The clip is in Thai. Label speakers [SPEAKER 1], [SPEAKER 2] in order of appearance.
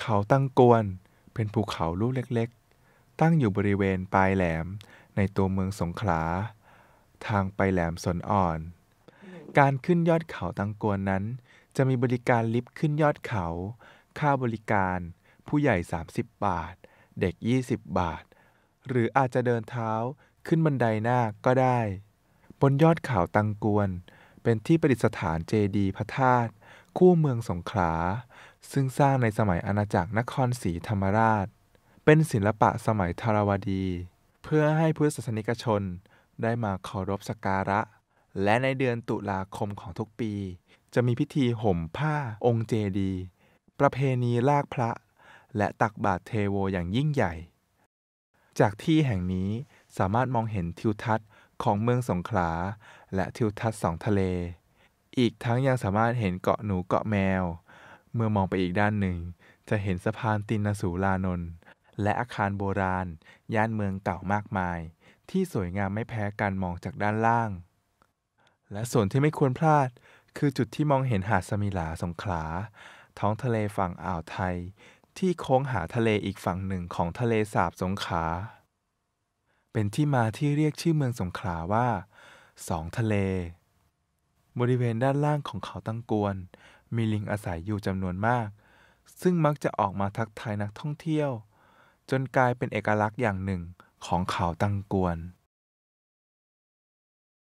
[SPEAKER 1] เขาตั้งกวน เป็นภูเขาลูกเล็กๆ ตั้งอยู่บริเวณปลายแหลมในตัวเมืองสงขลา ทางไปแหลมสนอ่อน การขึ้นยอดเขาตังกวนนั้น จะมีบริการลิฟต์ขึ้นยอดเขา ค่าบริการผู้ใหญ่ 30 บาท เด็ก 20 บาท หรืออาจจะเดินเท้าขึ้นบันไดหน้าก็ได้ บนยอดเขาตังกวน เป็นที่ประดิษฐานเจดีย์พระธาตุ คู่เมืองสงขลา ซึ่งสร้างในสมัยอาณาจักรนครศรีธรรมราช เป็นศิลปะสมัยธรวดี เพื่อให้พุทธศาสนิกชนได้มาเคารพสักการะ และในเดือนตุลาคมของทุกปี จะมีพิธีห่มผ้าองค์เจดี ประเพณีลากพระ และตักบาตรเทโวอย่างยิ่งใหญ่ จากที่แห่งนี้สามารถมองเห็นทิวทัศน์ของเมืองสงขลา และทิวทัศน์สองทะเล อีกทั้งยังสามารถเห็นเกาะหนูเกาะแมว เมื่อมองไปอีกด้านหนึ่ง จะเห็นสะพานตินสูลานนท์และอาคารโบราณ ย่านเมืองเก่ามากมาย ที่สวยงามไม่แพ้การมองจากด้านล่าง และส่วนที่ไม่ควรพลาด คือจุดที่มองเห็นหาดสมิลาสงขลา ท้องทะเลฝั่งอ่าวไทย ที่โค้งหาทะเลอีกฝั่งหนึ่งของทะเลสาบสงขลาเป็นที่มาที่เรียกชื่อเมืองสงขลาว่าสองทะเล บริเวณด้านล่างของเขาตั้งกวน มีลิงอาศัยอยู่จำนวนมาก ซึ่งมักจะออกมาทักทายนักท่องเที่ยว จนกลายเป็นเอกลักษณ์อย่างหนึ่งของเขาตั้งกวน